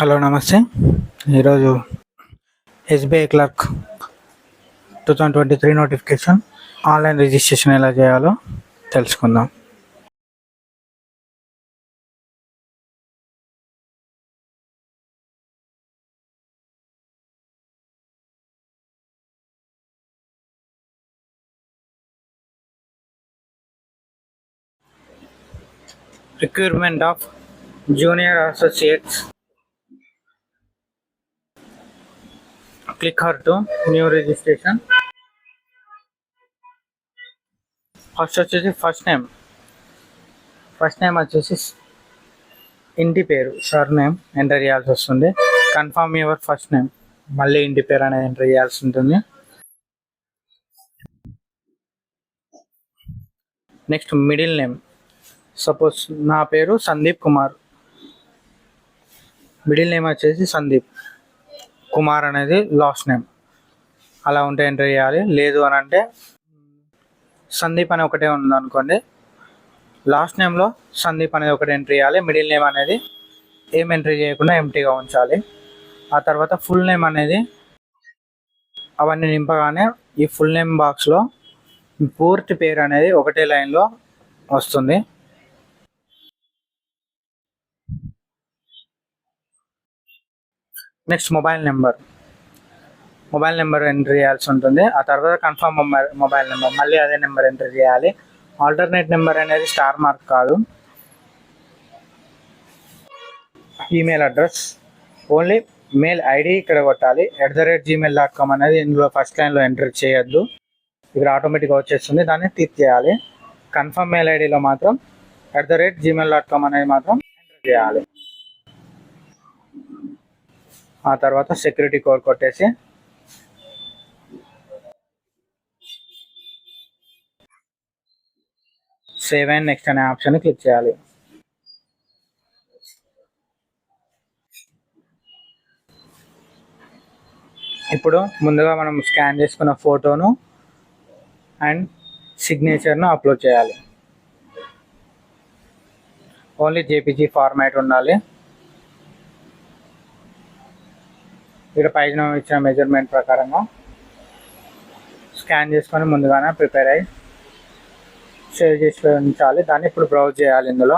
Hello నమస్తే. ఈరోజు SBI clerk two thousand twenty three notification online registration ఎలా చేయాలో తెలుసుకుందాం. Recruitment of junior associates click here to new registration. First వచ్చేసి first name first name వచ్చేసి ఇంటి పేరు సర్ నేమ్ ఎంటర్ చేయాల్సి వస్తుంది. కన్ఫర్మ్ యువర్ ఫస్ట్ నేమ్ మళ్ళీ ఇంటి పేరు అనేది ఎంటర్ చేయాల్సి ఉంటుంది. నెక్స్ట్ మిడిల్ నేమ్ సపోజ్ నా పేరు సందీప్ కుమార్. మిడిల్ నేమ్ వచ్చేసి సందీప్. కుమార్ అనేది లాస్ట్ నేమ్. అలా ఉంటే ఎంటర్ చేయాలి. లేదు అని అంటే సందీప్ అని ఒకటే ఉంది అనుకోండి లాస్ట్ నేమ్లో సందీప్ అనేది ఒకటి ఎంట్రీ చేయాలి. మిడిల్ నేమ్ అనేది ఏం ఎంట్రీ చేయకుండా ఎంటీగా ఉంచాలి. ఆ తర్వాత ఫుల్ నేమ్ అనేది అవన్నీ నింపగానే ఈ ఫుల్ నేమ్ బాక్స్లో పూర్తి పేరు అనేది ఒకటే లైన్లో వస్తుంది. Next mobile number mobile number enter చేయాల్సి ఉంటుంది. ఆ తర్వాత కన్ఫర్మ్ మొబైల్ నెంబర్ మళ్ళీ అదే నెంబర్ ఎంటర్ చేయాలి. ఆల్టర్నేట్ నెంబర్ అనేది స్టార్ మార్క్ కాదు. Email address only mail ID ఇక్కడ కొట్టాలి. At the rate Gmail dot com అనేది ఇందులో ఫస్ట్ లైన్లో ఎంటర్ చేయొద్దు. ఇక్కడ ఆటోమేటిక్గా వచ్చేస్తుంది. దాన్ని టిక్ చేయాలి. కన్ఫర్మ్ మెయిల్ ఐడిలో మాత్రం at the rate Gmail dot com అనేది మాత్రం ఎంటర్ చేయాలి. ఆ తర్వాత సెక్యూరిటీ కోడ్ కొట్టేసి సేవ్ అండ్ నెక్స్ట్ అనే ఆప్షన్ క్లిక్ చేయాలి. ఇప్పుడు ముందుగా మనం స్కాన్ చేసుకున్న ఫోటోను అండ్ సిగ్నేచర్ను అప్లోడ్ చేయాలి. ఓన్లీ జేపీజీ ఫార్మాట్ ఉండాలి. ఇక్కడ పైన ఇచ్చిన మెజర్మెంట్ ప్రకారంగా స్కాన్ చేసుకొని ముందుగానే ప్రిపేర్ అయ్యి సేవ్ చేసి ఉంచాలి. దాన్ని ఇప్పుడు బ్రౌజ్ చేయాలి ఇందులో.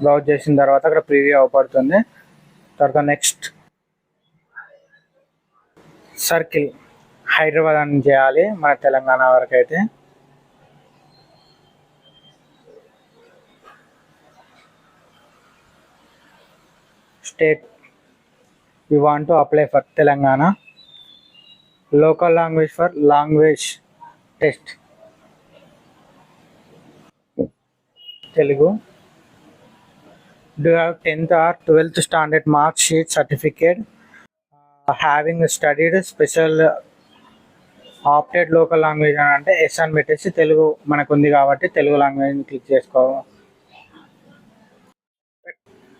బ్రౌజ్ చేసిన తర్వాత అక్కడ ప్రివ్యూ అవపడుతుంది. తర్వాత నెక్స్ట్ సర్కిల్ హైదరాబాద్ అని చేయాలి మన తెలంగాణ వరకు అయితే state we want to apply for telangana local language for language test telugu do you have 10th or 12th standard mark sheet certificate uh, having studied special opted local language అని అంటే yes అని పెట్టేసి తెలుగు మనకు ఉంది కాబట్టి Telugu language click చేసుకో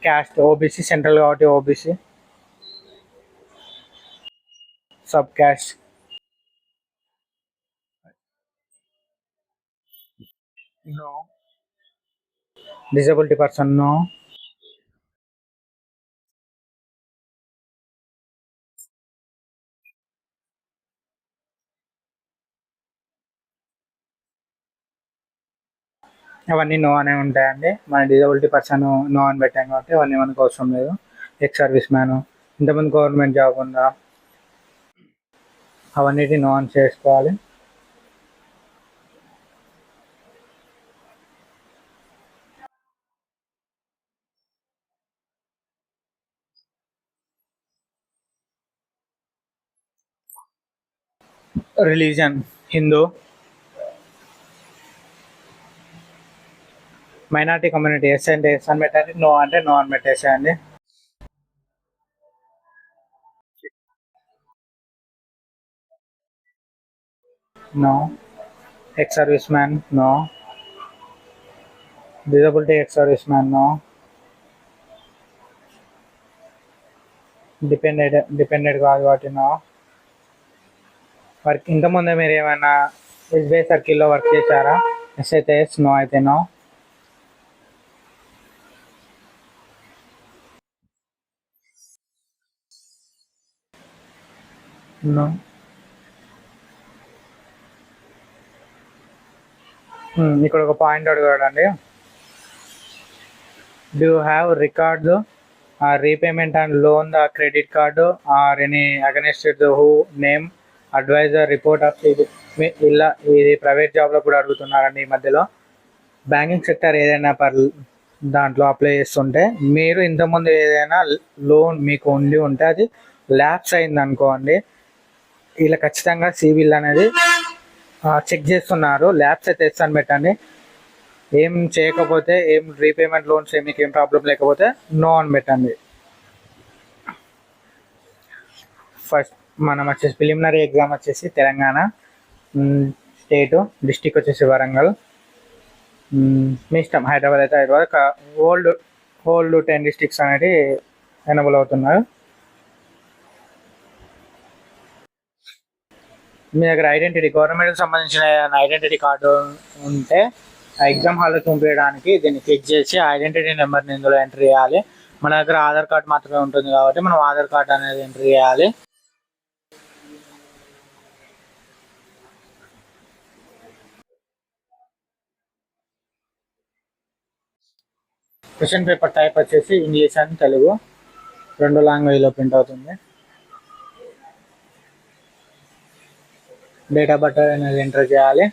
caste OBC central కాబట్టి OBC sub caste no disability person no అవన్నీ నో అనే ఉంటాయండి. మన డిజబిలిటీ పర్సన్ నో అని పెట్టాం కాబట్టి అవన్నీ మనకు అవసరం లేదు. ఎక్స్ సర్వీస్ మ్యాన్ ఇంతమంది గవర్నమెంట్ జాబ్ ఉందా? అవన్నిటి నో అని చేసుకోవాలి. Religion Hindu minority community yes అంటే ఎస్ అని పెట్టండి. నో అంటే నో అని పెట్టేసేయండి. No. Ex service man no. Disability ex service man no. Dependent dependent కాదు కాబట్టి నో. వర్క్ ఇంతకుముందే మీరు ఏమైనా ఎస్బీఐ సర్కిల్లో వర్క్ చేశారా? ఎస్ అయితే ఎస్ నో అయితే నో నో hmm, ఇక్కడ ఒక point అడిగాడండి do have record repayment and loan the credit card are any against the who name advisor report of ఇది ఇలా ఇది ప్రైవేట్ జాబ్లో కూడా అడుగుతున్నారండి ఈ మధ్యలో. బ్యాంకింగ్ సెక్టర్ ఏదైనా పర్ దాంట్లో అప్లై చేస్తుంటే మీరు ఇంతకుముందు ఏదైనా లోన్ మీకు ఉండి ఉంటే అది ల్యాప్స్ అయింది అనుకోండి ఇలా ఖచ్చితంగా సివిల్ అనేది చెక్ చేస్తున్నారు. ల్యాబ్స్ అయితే ఇస్తాను పెట్టండి. ఏం చేయకపోతే ఏం రీపేమెంట్ లోన్స్ ఏం మీకు ఏం ప్రాబ్లం లేకపోతే నో అని పెట్టండి. ఫస్ట్ మనం వచ్చేసి ప్రిలిమినరీ ఎగ్జామ్ వచ్చేసి తెలంగాణ స్టేటు డిస్టిక్ వచ్చేసి వరంగల్. మీ ఇష్టం. హైదరాబాద్ అయితే Hyderabad. Old old ten districts అనేది ఎనబుల్ అవుతున్నారు. మీ దగ్గర ఐడెంటిటీ గవర్నమెంట్కి సంబంధించిన ఐడెంటిటీ కార్డు ఉంటే ఆ ఎగ్జామ్ హాల్లో చూపించడానికి దీన్ని క్లిక్ చేసి ఐడెంటిటీ నెంబర్ని ఇందులో ఎంటర్ చేయాలి. మన దగ్గర ఆధార్ కార్డ్ మాత్రమే ఉంటుంది కాబట్టి మనం ఆధార్ కార్డ్ అనేది ఎంటర్ చేయాలి. క్వశ్చన్ పేపర్ టైప్ వచ్చేసి ఇంగ్లీష్ అండ్ తెలుగు. రెండు లాంగ్వేజ్లో ప్రింట్ అవుతుంది. డేట్ ఆఫ్ బర్త్ అనేది ఎంటర్ చేయాలి.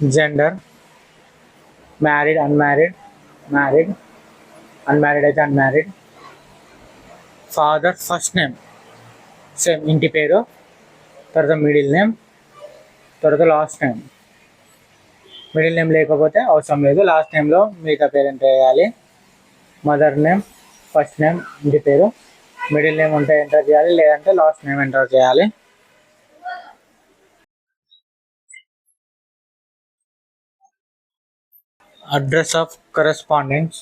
Gender married unmarried married unmarried అయితే unmarried father first name same ఇంటి పేరు తర్వాత మిడిల్ నేమ్ తర్వాత లాస్ట్ నేమ్ మిడిల్ నేమ్ లేకపోతే అవసరం లేదు. లాస్ట్ నేమ్లో మిగతా పేరు ఎంటర్ చేయాలి మదర్ నేమ్ ఫస్ట్ నేమ్ ఇంటి పేరు. మిడిల్ నేమ్ ఉంటే ఎంటర్ చేయాలి లేదంటే లాస్ట్ నేమ్ ఎంటర్ చేయాలి. Address of correspondence.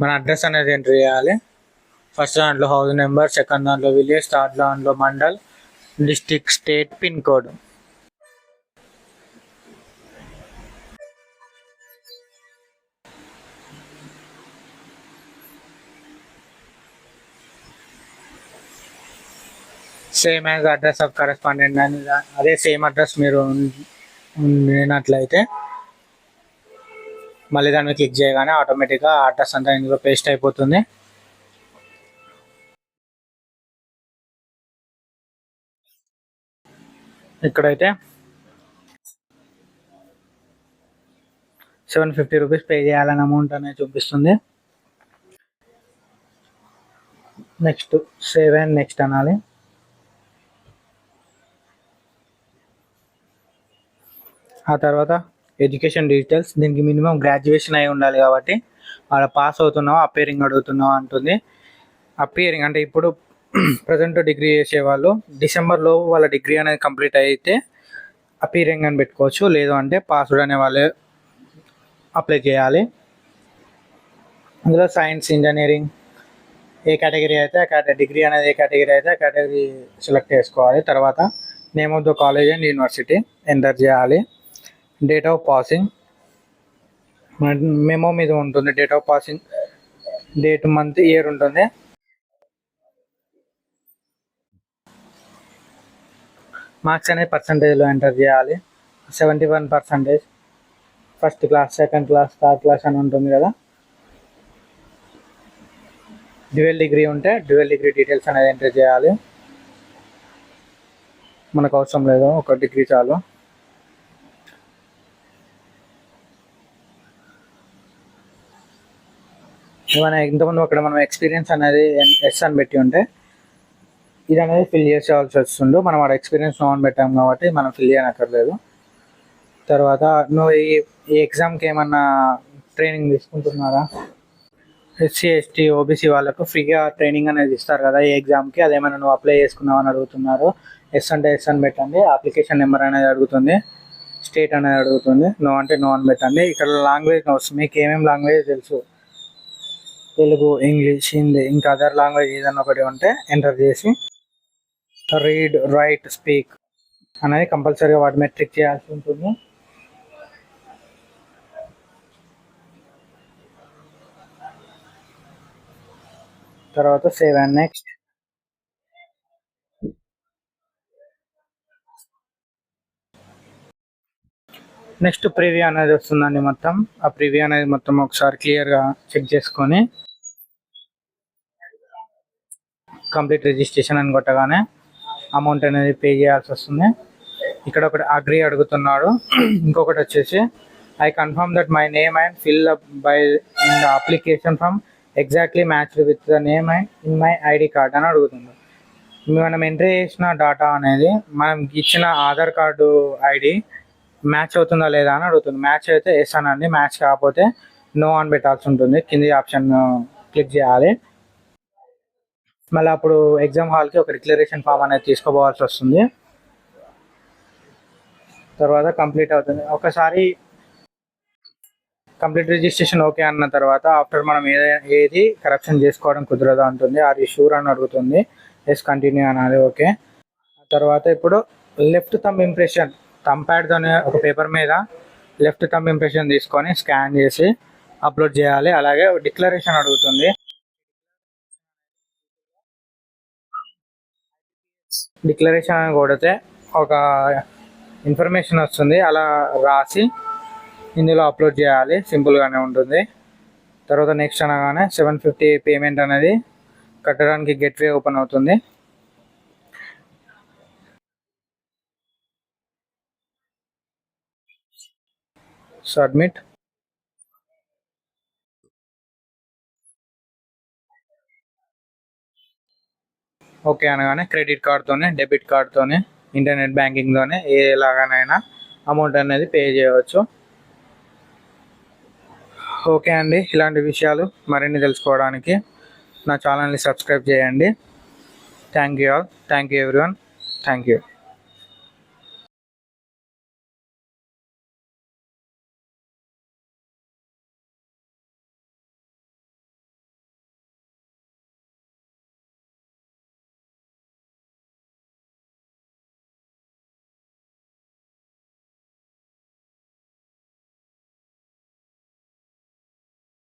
మన అడ్రస్ అనేది ఎంటర్ చేయాలి. ఫస్ట్ దాంట్లో హౌస్ నెంబర్ సెకండ్ దాంట్లో విలేజ్ థర్డ్ దాంట్లో mandal district state pin code. Same as address of correspondent అని అదే సేమ్ అడ్రస్ మీరు ఉండినట్లయితే మళ్ళీ దాన్ని క్లిక్ చేయగానే ఆటోమేటిక్గా అడ్రస్ అంతా ఇందులో పేస్ట్ అయిపోతుంది. ఇక్కడైతే సెవెన్ ఫిఫ్టీ రూపీస్ పే చేయాలని అమౌంట్ అనేది చూపిస్తుంది. నెక్స్ట్ సేవ్ అండ్ నెక్స్ట్ అనాలి. ఆ తర్వాత ఎడ్యుకేషన్ డీటెయిల్స్ దీనికి మినిమం గ్రాడ్యుయేషన్ అయి ఉండాలి కాబట్టి వాళ్ళ పాస్ అవుతున్నావు అపేరింగ్ అడుగుతున్నావా అంటుంది. అపేరింగ్ అంటే ఇప్పుడు ప్రజెంట్ డిగ్రీ చేసేవాళ్ళు డిసెంబర్లో వాళ్ళ డిగ్రీ అనేది కంప్లీట్ అయితే అపీరింగ్ అని పెట్టుకోవచ్చు. లేదు అంటే పాస్వర్డ్ అనే వాళ్ళే అప్లై చేయాలి. అందులో సైన్స్ ఇంజనీరింగ్ ఏ కేటగిరీ అయితే ఆ డిగ్రీ అనేది ఏ కేటగిరీ అయితే ఆ కేటగిరీ సెలెక్ట్ చేసుకోవాలి. తర్వాత name of the college and university enter చేయాలి. డేట్ ఆఫ్ పాసింగ్ మెమో మీద ఉంటుంది. Date of passing date month year ఉంటుంది. మార్క్స్ అనేది పర్సంటేజ్లో ఎంటర్ చేయాలి. Seventy one percentage first class second class third class అని ఉంటుంది కదా. డ్యూయల్ డిగ్రీ ఉంటే డ్యూయల్ డిగ్రీ డీటెయిల్స్ అనేది ఎంటర్ చేయాలి. మనకు అవసరం లేదు. ఒక డిగ్రీ చాలు. ఏమైనా ఇంతకుముందు అక్కడ మనం ఎక్స్పీరియన్స్ అనేది ఎస్ అని పెట్టి ఉంటే ఇది అనేది ఫిల్ చేసేవాల్సి వస్తుండు. మనం ఆడ ఎక్స్పీరియన్స్ నో అని పెట్టాం కాబట్టి మనం ఫిల్ చేయనక్కర్లేదు. తర్వాత నువ్వు ఈ ఈ ఎగ్జామ్కి ఏమన్నా ట్రైనింగ్ తీసుకుంటున్నారా? ఎస్సీ ఎస్టీ ఓబీసీ వాళ్ళకు ఫ్రీగా ట్రైనింగ్ అనేది ఇస్తారు కదా ఈ ఎగ్జామ్కి అదేమైనా నువ్వు అప్లై చేసుకున్నావు అని అడుగుతున్నారు. ఎస్ అంటే ఎస్ అని పెట్టండి. అప్లికేషన్ నెంబర్ అనేది అడుగుతుంది. స్టేట్ అనేది అడుగుతుంది. నో అంటే నో అని పెట్టండి. ఇక్కడ లాంగ్వేజ్ వస్తుంది. మీకు ఏమేమి లాంగ్వేజ్ తెలుసు? తెలుగు ఇంగ్లీష్ హిందీ ఇంకా అదర్ లాంగ్వేజ్ ఏదైనా ఒకటి ఉంటే ఎంటర్ చేసి రీడ్ రైట్ స్పీక్ అనేది కంపల్సరీగా వాటి మెట్రిక్ చేయాల్సి ఉంటుంది. తర్వాత save and next next preview అనేది వస్తుందండి మొత్తం. ఆ ప్రివ్యూ అనేది మొత్తం ఒకసారి క్లియర్గా చెక్ చేసుకొని కంప్లీట్ రిజిస్ట్రేషన్ అని కొట్టగానే అమౌంట్ అనేది పే చేయాల్సి వస్తుంది. ఇక్కడ ఒకటి అగ్రి అడుగుతున్నాడు. ఇంకొకటి వచ్చేసి I confirm that my name and fill up by in the application from exactly match with the name and in my ID card అని అడుగుతుంది. మనం ఎంట్రీ చేసిన డాటా అనేది మనం ఇచ్చిన ఆధార్ కార్డు ఐడి మ్యాచ్ అవుతుందా లేదా అని అడుగుతుంది. మ్యాచ్ అయితే ఎస్ అనండి. మ్యాచ్ కాకపోతే నో అని పెట్టాల్సి ఉంటుంది. కింది ఆప్షన్ క్లిక్ చేయాలి. మళ్ళీ అప్పుడు ఎగ్జామ్ హాల్కి ఒక డిక్లరేషన్ ఫామ్ అనేది తీసుకోపోవాల్సి వస్తుంది. తర్వాత కంప్లీట్ అవుతుంది. ఒకసారి కంప్లీట్ రిజిస్ట్రేషన్ ఓకే అన్న తర్వాత ఆఫ్టర్ మనం ఏదై ఏది కరెక్షన్ చేసుకోవడం కుదరదు అంటుంది. ఆర్ షూర్ అని అడుగుతుంది. ఎస్ కంటిన్యూ అనాలి. ఓకే తర్వాత ఇప్పుడు లెఫ్ట్ తమ్ ఇంప్రెషన్ తమ్ ప్యాడ్ ఒక పేపర్ మీద లెఫ్ట్ తమ్ ఇంప్రెషన్ తీసుకొని స్కాన్ చేసి అప్లోడ్ చేయాలి. అలాగే డిక్లరేషన్ అడుగుతుంది. డిక్లరేషన్ అని కొడితే ఒక ఇన్ఫర్మేషన్ వస్తుంది. అలా రాసి ఇందులో అప్లోడ్ చేయాలి. సింపుల్గానే ఉంటుంది. తర్వాత నెక్స్ట్ అనగానే సెవెన్ ఫిఫ్టీ పేమెంట్ అనేది కట్టడానికి గెట్వే ఓపెన్ అవుతుంది. సబ్మిట్ ఓకే అనగానే క్రెడిట్ కార్డ్తోనే డెబిట్ కార్డ్తోనే ఇంటర్నెట్ బ్యాంకింగ్తోనే ఎలాగనైనా అమౌంట్ అనేది పే చేయవచ్చు. ఓకే అండి ఇలాంటి విషయాలు మరిన్ని తెలుసుకోవడానికి నా ఛానల్ని సబ్స్క్రైబ్ చేయండి. Thank you all thank you everyone thank you.